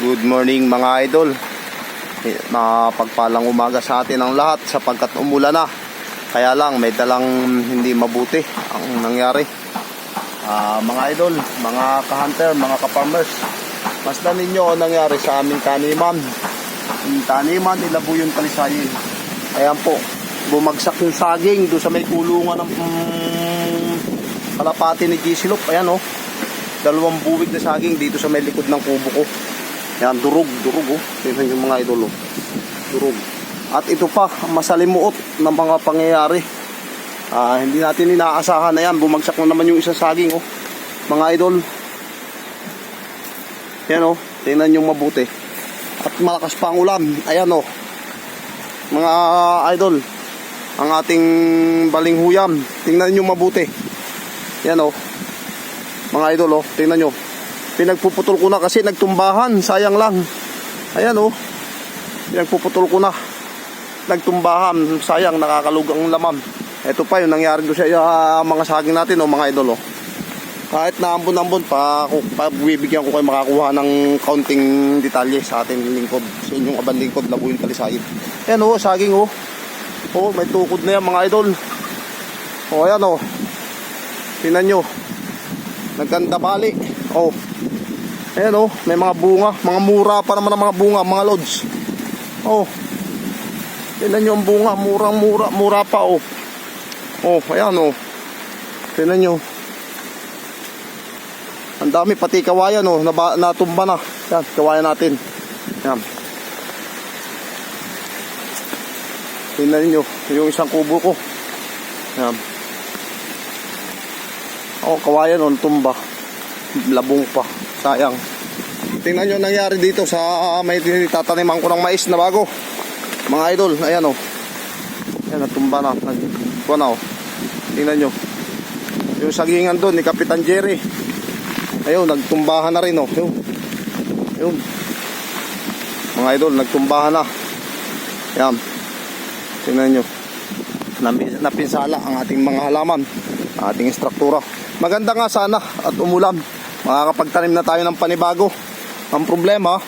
Good morning mga idol. Eh, Mapagpalang umaga sa atin ang lahat sapagkat umulan na. Kaya lang may dalang hindi mabuti ang nangyari. Ah, mga idol, mga ka-hunter, mga ka-farmers. Masdan ninyo ang nangyari sa aming taniman. Yung taniman, ilabo yung talisayin. Ayan po, bumagsak yung saging doon sa may kulungan ng mm, kalapati ni Gisilop. Ayan oh, dalawang buwig na saging dito sa may likod ng kubo ko. Yan, durog, durog oh. Tingnan yung mga idol oh. Durog. At ito pa, masalimuot ng mga pangyayari. Ah, hindi natin inaasahan na yan. Bumagsak na naman yung isang saging oh. Mga idol. Yan oh, tingnan yung mabuti. At malakas pa ang ulan. Ayan oh. Mga idol, ang ating balinghuyam. Tingnan nyo mabuti. Yan oh. Mga idol oh, tingnan nyo. Pinagpuputol ko na kasi nagtumbahan, sayang lang. Ayan oh. Pinagpuputol ko na. Nagtumbahan, sayang nakakalugang laman. Ito pa yung nangyari doon sa uh, mga saging natin oh, mga idol oh. Kahit na ambon-ambon pa, pa bibigyan ko kayo makakuha ng kaunting detalye sa ating lingkod, sa inyong abang lingkod, labuin kalisayid. Ayan oh, saging oh. Oh, may tukod na yan mga idol. Oh, ayan oh. Tingnan nyo. Nagkanda bali. Oh. Ayan oh, may mga bunga. Mga mura pa naman ang mga bunga, mga lods. Oh. Tingnan nyo ang bunga, murang mura, mura pa oh. Oh, ayan oh. Tingnan nyo. Ang dami pati kawayan oh, naba, natumba na. Yan, kawayan natin. Yan. Tingnan nyo, yung isang kubo ko. Yan. Oh, kawayan oh, tumba. Labong pa. Sayang. Tingnan nyo ang nangyari dito sa may tataniman ko ng mais na bago. Mga idol, ayan oh. Ayan, natumba na. Nagkuha na oh. Tingnan nyo. Yung sagingan doon ni Kapitan Jerry. Ayun, nagtumbahan na rin oh. Yun. Mga idol, nagtumbahan na. Yan. Tingnan nyo. Napi- Napinsala ang ating mga halaman. Ating struktura. Maganda nga sana at umulan. Makakapagtanim na tayo ng panibago. Ang problema,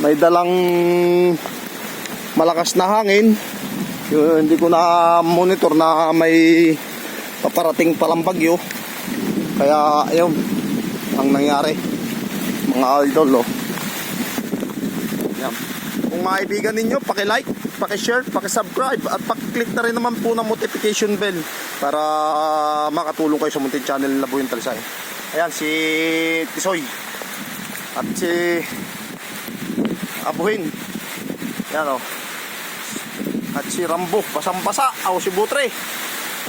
may dalang malakas na hangin. Yun, hindi ko na monitor na may paparating palang bagyo. Kaya ayun, ang nangyari. Mga idol, oh. Yan. Kung maibigan ninyo, paki-like, paki-share, paki-subscribe at paki-click na rin naman po ng notification bell para makatulong kayo sa munting channel na Buyong Talisay. Ayan, si Tisoy at si Abuhin. Yan, oh. At si Rambo, basang-basa. Ako si Butre.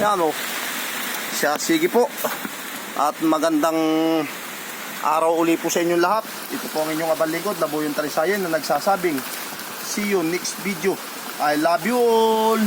Yan, oh. Siya, sige po. At magandang araw uli po sa inyong lahat. Ito po ang inyong abalingkod, Labo yung Talisayan na nagsasabing, see you next video. I love you all.